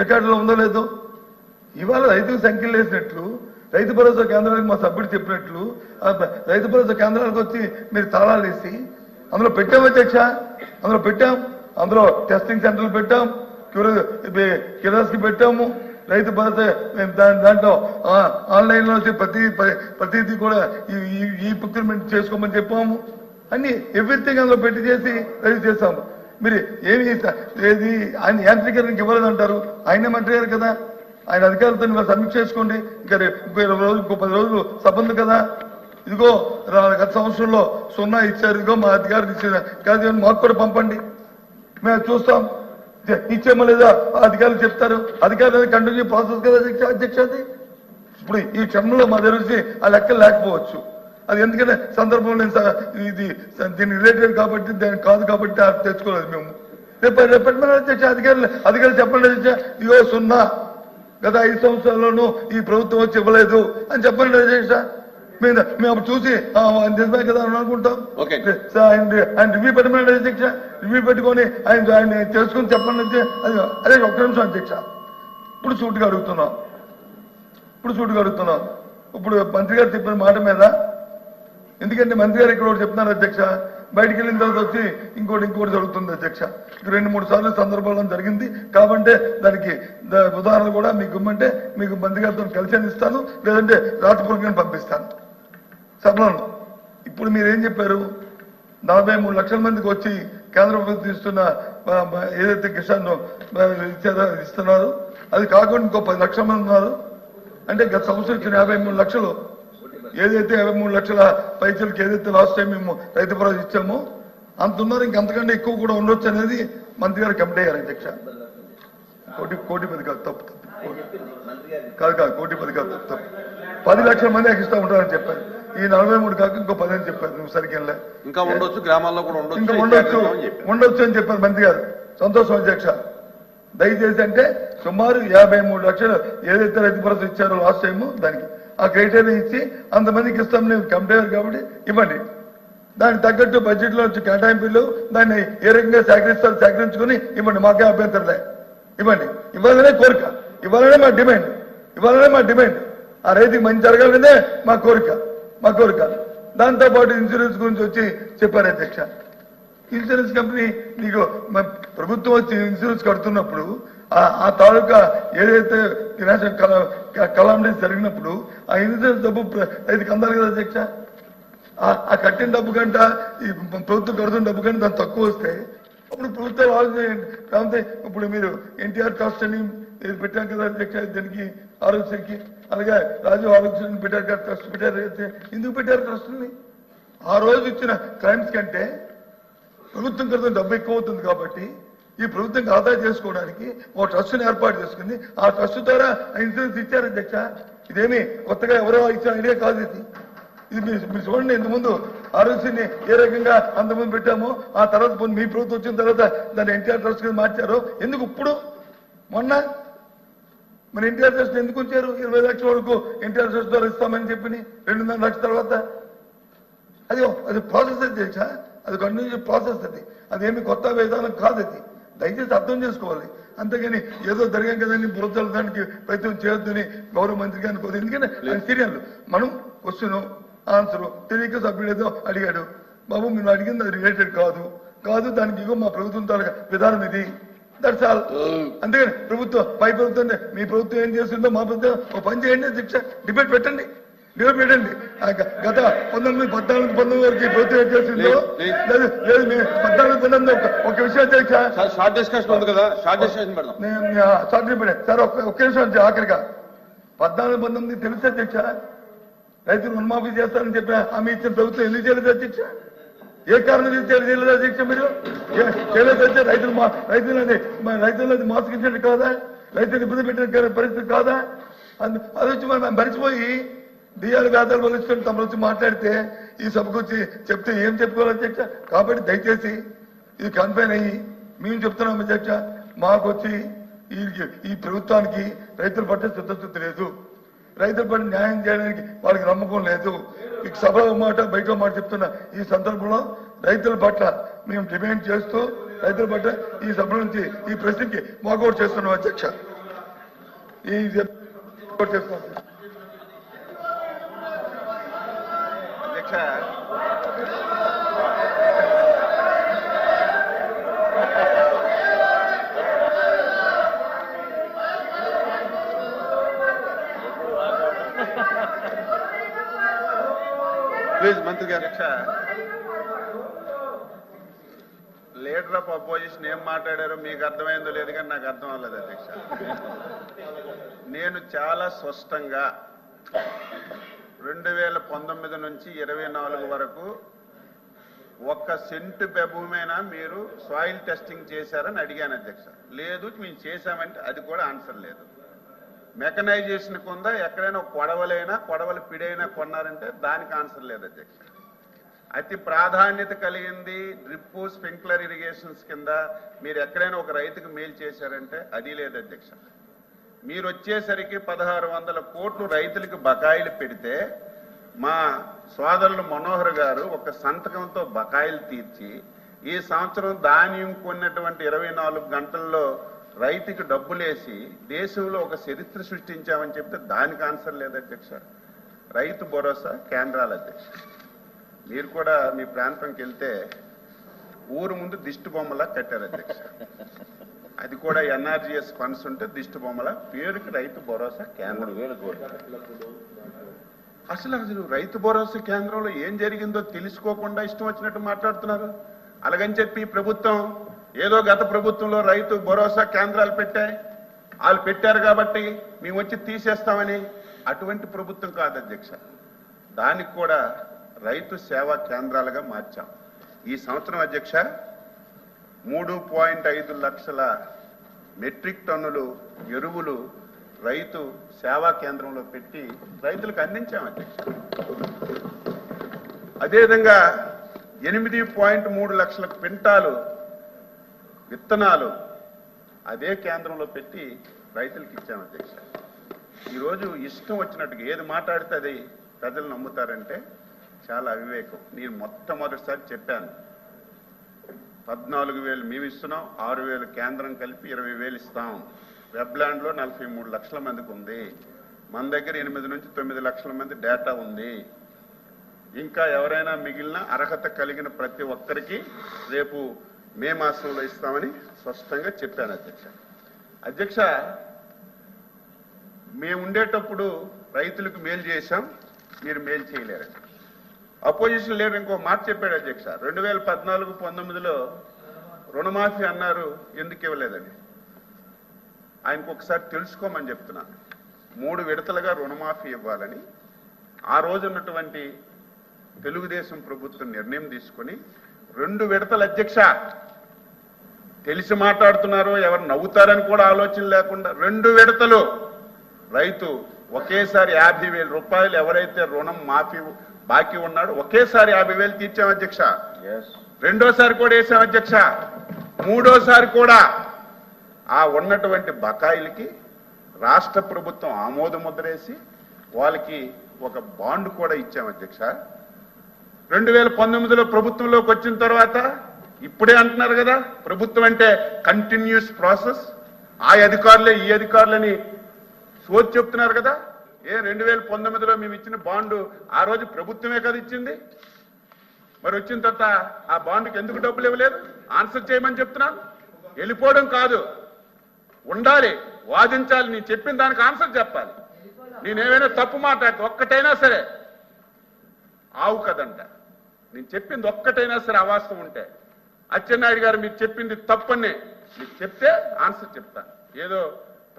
రికార్డులో ఉందో లేదో? ఇవాళ రైతుకు సంఖ్యలు వేసినట్లు రైతు భరోసా కేంద్రానికి మా సభ్యుడు చెప్పినట్లు రైతు భరోసా కేంద్రాలకు వచ్చి మీరు తాళాలు వేసి అందులో పెట్టాం అధ్యక్ష? అందులో పెట్టాం. అందులో టెస్టింగ్ సెంటర్లు పెట్టాం. కిరాస్కి పెట్టాము. రైతు భరోసా మేము దాని దాంట్లో ఆన్లైన్లో వచ్చి ప్రతి ప్రతిదీ కూడా ఈ- ఈ- ఈ ప్రొక్యూర్మెంట్ చేసుకోమని చెప్పాము. అన్ని ఎవ్రీథింగ్ అందులో పెట్టి చేసి రెడీ చేస్తాము మీరు ఏమి ఏది ఆయన యాంత్రీకరణకి ఇవ్వలేదంటారు ఆయనే మంత్రి గారు కదా. ఆయన అధికారులతో మీరు సమీక్ష చేసుకోండి. ఇంకా రేపు ఇరవై రోజులు ఇంకో పది రోజులు సబ్బంది కదా. ఇదిగో గత సంవత్సరంలో సున్నా ఇచ్చారు. ఇదిగో మా అధికారులు ఇచ్చారు కాదు మాకు కూడా పంపండి. మేము చూస్తాం. ఇచ్చేమో లేదా? అధికారులు చెప్తారు. అధికారులు కంటిన్యూ ప్రాసెస్ కదా అధ్యక్ష అధ్యక్ష అది? ఇప్పుడు ఈ క్షణంలో మా దగ్గర ఆ లెక్కలు లేకపోవచ్చు. అది ఎందుకంటే సందర్భంలో నేను స- ఇది దీని రిలేటెడ్ కాబట్టి దానికి కాదు కాబట్టి అది తెచ్చుకోలేదు మేము. రేపు రేపు పెట్టమని అధ్యక్ష అధికారులు అధికారులు చెప్పండి అధ్యక్ష ఇగో సున్నా. గత ఐదు సంవత్సరాల్లోనూ ఈ ప్రభుత్వం వచ్చి ఇవ్వలేదు అని చెప్పండి అధ్యక్ష. మేము మేము అప్పుడు చూసి నిజమే కదా అని అనుకుంటాం. ఆయన ఆయన రివ్యూ పెట్టమని అధ్యక్ష. రివ్యూ పెట్టుకొని ఆయన ఆయన తెలుసుకొని చెప్పండి అధ్యక్ష. అది అదే ఒక్క నిమిషం అధ్యక్ష. ఇప్పుడు సూటిగా అడుగుతున్నాం. ఇప్పుడు సూటిగా అడుగుతున్నాం. ఇప్పుడు మంత్రి గారు చెప్పిన మాట మీద ఎందుకంటే మంత్రి గారు ఇక్కడ చెప్తున్నారు అధ్యక్ష. బయటికి వెళ్ళిన తర్వాత వచ్చి ఇంకోటి ఇంకోటి జరుగుతుంది అధ్యక్ష. రెండు మూడు సార్లు సందర్భాల్లో జరిగింది. కాబట్టి దానికి ఉదాహరణ కూడా మీకు ఇమ్మంటే మీకు మంత్రి గారితో కలిసి ఇస్తాను లేదంటే రాతపూర్వకంగా పంపిస్తాను. సభలను ఇప్పుడు మీరేం చెప్పారు? నలభై మూడు లక్షల మందికి వచ్చి కేంద్ర ప్రభుత్వం ఇస్తున్న ఏదైతే కిసాన్ ఇస్తున్నారో ఇస్తున్నారు. అది కాకుండా ఇంకో పది లక్షల మంది ఉన్నారు. అంటే గత సంవత్సరం ఇచ్చిన యాభై మూడు లక్షలు ఏదైతే యాభై మూడు లక్షల పైసలకి ఏదైతే లాస్ట్ టైం మేము రైతు భరోసా ఇచ్చామో అంత ఉన్నారు ఇంకంతకంటే ఎక్కువ కూడా ఉండొచ్చు అనేది మంత్రి గారు కమిటీ అయ్యారు అధ్యక్ష. కోటి కోటి పది కాదు తప్పు తప్పు కాదు కాదు కోటి పది కాదు తప్పు తప్పు. పది లక్షల మంది ఎక్స్ట్రా ఉంటారని చెప్పారు. ఈ నలభై మూడు కాక ఇంకో పది అని చెప్పారు నువ్వు సరిగ్గా. ఇంకా ఉండొచ్చు గ్రామాల్లో కూడా ఉండొచ్చు ఇంకా ఉండొచ్చు. ఉండొచ్చు అని చెప్పారు మంత్రి గారు. సంతోషం అధ్యక్ష. దయచేసి అంటే సుమారు యాభై మూడు లక్షలు ఏదైతే రైతు భరోసా ఇచ్చారో లాస్ట్ టైం దానికి ఆ క్రైటీరియా ఇచ్చి అంతమందికి ఇస్తాం నేను కంపేర్ కాబట్టి ఇవ్వండి. దానికి తగ్గట్టు బడ్జెట్లో వచ్చి కేటాయింపులు దాన్ని ఏ రకంగా సేకరిస్తారు సేకరించుకుని ఇవ్వండి. మాకే అభ్యంతరలే ఇవ్వండి. ఇవ్వాలనే కోరిక. ఇవ్వాలనే మా డిమాండ్. ఇవ్వాలనే మా డిమాండ్. ఆ రైతుకి మంచి జరగాలనే మా కోరిక. మా కోరిక. దాంతో పాటు ఇన్సూరెన్స్ గురించి వచ్చి చెప్పారు అధ్యక్ష. ఇన్సూరెన్స్ కంపెనీ నీకు ప్రభుత్వం వచ్చి ఇన్సూరెన్స్ కడుతున్నప్పుడు ఆ- తాలూకా ఏదైతే నేషనల్ కలామిటీ జరిగినప్పుడు ఆ ఇన్సూరెన్స్ డబ్బు ప్ర- రైతుకి అందాలి కదా అధ్యక్ష? ఆ- కట్టిన డబ్బు కంట ఈ ప్రభుత్వం కడుతున్న డబ్బు కంటే దాని తక్కువ వస్తే అప్పుడు ప్రభుత్వం ఆలోచించండి కాకపోతే ఇప్పుడు మీరు ఎన్టీఆర్ ట్రస్ట్ అని ఇది పెట్టాం కదా అధ్యక్ష దీనికి ఆరోగ్యశ్రీకి. అలాగే రాజు ఆరోగ్యం పెట్టారు కదా ట్రస్ట్ పెట్టారు ఎందుకు పెట్టారు ట్రస్ట్ని? ఆ రోజు ఇచ్చిన క్లైమ్స్ కంటే ప్రభుత్వం కడుతున్న డబ్బు ఎక్కువ అవుతుంది కాబట్టి ఈ ప్రభుత్వం ఆదా చేసుకోవడానికి ఓ ట్రస్ట్ని ఏర్పాటు చేసుకుంది. ఆ ట్రస్ట్ ద్వారా ఇన్సూరెన్స్ ఇచ్చారు అధ్యక్ష. ఇదేమి కొత్తగా ఎవరో ఇచ్చిన ఐడియా కాదు ఇది. ఇది మీరు చూడండి ఇంత ముందు ఆరోగ్యని ఏ రకంగా అంతకుముందు పెట్టామో ఆ తర్వాత మీ ప్రభుత్వం వచ్చిన తర్వాత దాన్ని ఎన్టీఆర్ ట్రస్ట్ కింద మార్చారు? ఎందుకు ఇప్పుడు? మొన్న మరి ఎన్టీఆర్ ట్రస్ట్ ఎందుకు ఉంచారు? ఇరవై లక్షల వరకు ఎన్టీఆర్ ట్రస్ట్ ద్వారా ఇస్తామని చెప్పి రెండున్నర లక్షల తర్వాత? అది అది ప్రాసెస్ అది తెలుసా అది కంటిన్యూ ప్రాసెస్ అది. అదేమి కొత్త విధానం కాదు అది. దయచేసి అర్థం చేసుకోవాలి. అంతేగాని ఏదో జరిగాం కదండి బురదల దానికి ప్రయత్నం చేయొద్దని గౌరవ మంత్రి గారిని కోరు ఎందుకంటే ఆయన సీరియల్ మనం క్వశ్చన్ ఆన్సర్ తెలియక సభ్యుడు ఏదో అడిగాడు. బాబు మీరు అడిగింది అది రిలేటెడ్ కాదు. కాదు దానికి ఇగో మా ప్రభుత్వం తాలూకా విధానం ఇది. దట్స్ ఆల్ అంతేగాని ప్రభుత్వం పై ప్రభుత్వం మీ ప్రభుత్వం ఏం చేస్తుందో మా ప్రభుత్వం ఒక పని చేయండి శిక్ష డిబేట్ పెట్టండి. డిబేట్ పెట్టండి గత పంతొమ్మిది పద్నాలుగు పంతొమ్మిది వరకు ప్రభుత్వం ఏం చేసిందో. లేదు లేదు పద్నాలుగు పంతొమ్మిది ఒక- విషయం సార్ షార్ట్ డిస్కషన్ ఉంది కదా. షార్ట్ డిస్కషన్ పెడదాం. సారీ సార్ ఒక్క అంతే ఆఖరిగా. పద్నాలుగు పంతొమ్మిది తెలుసు అధ్యక్ష? రైతులు రుణమాఫీ చేస్తారని చెప్పిన హామీ ఇచ్చిన ప్రభుత్వం ఎందుకు చేయలేదు అధ్యక్ష? ఏ కారణం చేసి చేయలేదు అధ్యక్ష మీరు? చేయలేదు అధ్యక్ష రైతులు రైతులని రైతులని మోసగించండి కాదా? రైతులు ఇబ్బంది పెట్టిన పరిస్థితి కాదా? అందు- అది వచ్చి మనం మరిచిపోయి డిఆర్ వేదాలు వలించుకొని తమ వచ్చి మాట్లాడితే ఈ సభకు వచ్చి చెప్తే ఏం చెప్పుకోవాలి అధ్యక్ష? కాబట్టి దయచేసి ఇది కన్ఫైన్ అయ్యి మేము చెప్తున్నాం అధ్యక్ష. మాకు వచ్చి ఈ ఈ ప్రభుత్వానికి రైతుల పట్ల చిత్తశుద్ధి లేదు. రైతుల పట్ల న్యాయం చేయడానికి వాళ్ళకి నమ్మకం లేదు. మీకు సభలో మాట బయట మాట చెప్తున్నా ఈ సందర్భంలో రైతుల పట్ల మేము డిమాండ్ చేస్తూ రైతుల పట్ల ఈ సభ నుంచి ఈ ప్రశ్నకి వాకౌట్ చేస్తున్నాం అధ్యక్ష. ఈ చేస్తున్నాం. ప్లీజ్ మంత్రి గారు లీడర్ ఆఫ్ అపోజిషన్ ఏం మాట్లాడారో మీకు అర్థమైందో లేదు కానీ నాకు అర్థం అవ్వలేదు అధ్యక్ష. నేను చాలా స్పష్టంగా రెండు వేల పంతొమ్మిది నుంచి ఇరవై నాలుగు వరకు ఒక్క సెంటు భూమైనా మీరు సాయిల్ టెస్టింగ్ చేశారని అడిగాను అధ్యక్ష. లేదు మేము చేశామంటే అది కూడా ఆన్సర్ లేదు. మెకనైజేషన్ కింద ఎక్కడైనా కొడవలైనా కొడవలు పిడైనా కొన్నారంటే దానికి ఆన్సర్ లేదు అధ్యక్ష. అతి ప్రాధాన్యత కలిగింది డ్రిప్పు స్ప్రింక్లర్ ఇరిగేషన్స్ కింద. మీరు ఎక్కడైనా ఒక రైతుకు మేలు చేశారంటే అది లేదు అధ్యక్ష. మీరు వచ్చేసరికి పదహారు వందల కోట్లు రైతులకు బకాయిలు పెడితే మా సోదరులు మనోహర్ గారు ఒక సంతకంతో బకాయిలు తీర్చి ఈ సంవత్సరం ధాన్యం కొన్నటువంటి ఇరవై నాలుగు గంటల్లో రైతుకి డబ్బులేసి దేశంలో ఒక చరిత్ర సృష్టించామని చెప్తే దానికి ఆన్సర్ లేదు అధ్యక్ష. రైతు భరోసా కేంద్రాల అధ్యక్ష. మీరు కూడా మీ ప్రాంతంకి వెళ్తే ఊరు ముందు దిష్టి బొమ్మలా కట్టారు అధ్యక్ష. అది కూడా ఎన్ఆర్జీఎస్ ఫండ్స్ ఉంటే దిష్టి బొమ్మల పేరుకి రైతు భరోసా కేంద్రం. అసలు అసలు రైతు భరోసా కేంద్రంలో ఏం జరిగిందో తెలుసుకోకుండా ఇష్టం వచ్చినట్టు మాట్లాడుతున్నారు. అలాగని చెప్పి ప్రభుత్వం ఏదో గత ప్రభుత్వంలో రైతు భరోసా కేంద్రాలు పెట్టాయి. వాళ్ళు పెట్టారు కాబట్టి మేము వచ్చి తీసేస్తామని అటువంటి ప్రభుత్వం కాదు అధ్యక్ష. దానికి కూడా రైతు సేవా కేంద్రాలుగా మార్చాం. ఈ సంవత్సరం అధ్యక్ష మూడు పాయింట్ ఐదు లక్షల మెట్రిక్ టన్నులు ఎరువులు రైతు సేవా కేంద్రంలో పెట్టి రైతులకు అందించాం అధ్యక్ష అదేవిధంగా ఎనిమిది పాయింట్ మూడు లక్షల క్వింటాలు విత్తనాలు అదే కేంద్రంలో పెట్టి రైతులకు ఇచ్చాం అధ్యక్ష ఈరోజు ఇష్టం వచ్చినట్టుగా ఏది మాట్లాడితే అది ప్రజలు నమ్ముతారంటే చాలా అవివేకం. నేను మొట్టమొదటిసారి చెప్పాను. పద్నాలుగు వేలు మేము ఇస్తున్నాం ఆరు వేలు కేంద్రం కలిపి ఇరవై వేలు ఇస్తాం. వెబ్లాండ్లో నలభై మూడు లక్షల మందికి ఉంది మన దగ్గర ఎనిమిది నుంచి తొమ్మిది లక్షల మంది డేటా ఉంది. ఇంకా ఎవరైనా మిగిలిన అర్హత కలిగిన ప్రతి ఒక్కరికి రేపు మే మాసంలో ఇస్తామని స్పష్టంగా చెప్పాను అధ్యక్ష. అధ్యక్ష మేము ఉండేటప్పుడు రైతులకు మేలు చేశాం మీరు మేలు చేయలేరు అపోజిషన్ లీడర్ ఇంకో మాట చెప్పాడు అధ్యక్ష రెండు వేల పద్నాలుగు పంతొమ్మిదిలో రుణమాఫీ అన్నారు ఎందుకు ఇవ్వలేదని. ఆయనకు ఒకసారి తెలుసుకోమని చెప్తున్నాను మూడు విడతలుగా రుణమాఫీ ఇవ్వాలని ఆ రోజు ఉన్నటువంటి తెలుగుదేశం ప్రభుత్వం నిర్ణయం తీసుకొని రెండు విడతల అధ్యక్ష తెలిసి మాట్లాడుతున్నారో ఎవరు నవ్వుతారని కూడా ఆలోచన లేకుండా రెండు విడతలు. రైతు ఒకేసారి యాభై వేల రూపాయలు ఎవరైతే రుణం మాఫీ బాకీ ఉన్నాడో. ఒకేసారి యాభై వేలు తీర్చాం అధ్యక్ష. రెండోసారి కూడా వేసాం అధ్యక్ష. మూడోసారి కూడా. ఆ ఉన్నటువంటి బకాయిలకి రాష్ట్ర ప్రభుత్వం ఆమోద ముద్రేసి వాళ్ళకి ఒక బాండ్ కూడా ఇచ్చాం అధ్యక్ష. రెండు వేల పంతొమ్మిదిలో ప్రభుత్వంలోకి వచ్చిన తర్వాత ఇప్పుడే అంటున్నారు కదా ప్రభుత్వం అంటే కంటిన్యూస్ ప్రాసెస్ ఆ అధికారులే ఈ అధికారులని సోది చెప్తున్నారు కదా ఏ రెండు వేల పంతొమ్మిదిలో మేము ఇచ్చిన బాండు ఆ రోజు ప్రభుత్వమే కదా ఇచ్చింది? మరి వచ్చిన తర్వాత ఆ బాండుకి ఎందుకు డబ్బులు ఇవ్వలేదు? ఆన్సర్ చేయమని చెప్తున్నాను. వెళ్ళిపోవడం కాదు. ఉండాలి. వాదించాలి. నేను చెప్పిన దానికి ఆన్సర్ చెప్పాలి. నేనేమైనా తప్పు మాట్లాడితే ఒక్కటైనా సరే ఆవు కదంట. నేను చెప్పింది ఒక్కటైనా సరే అవాస్తవం ఉంటే. అచ్చెన్నాయుడు గారు మీరు చెప్పింది తప్పని మీకు చెప్తే ఆన్సర్ చెప్తాను. ఏదో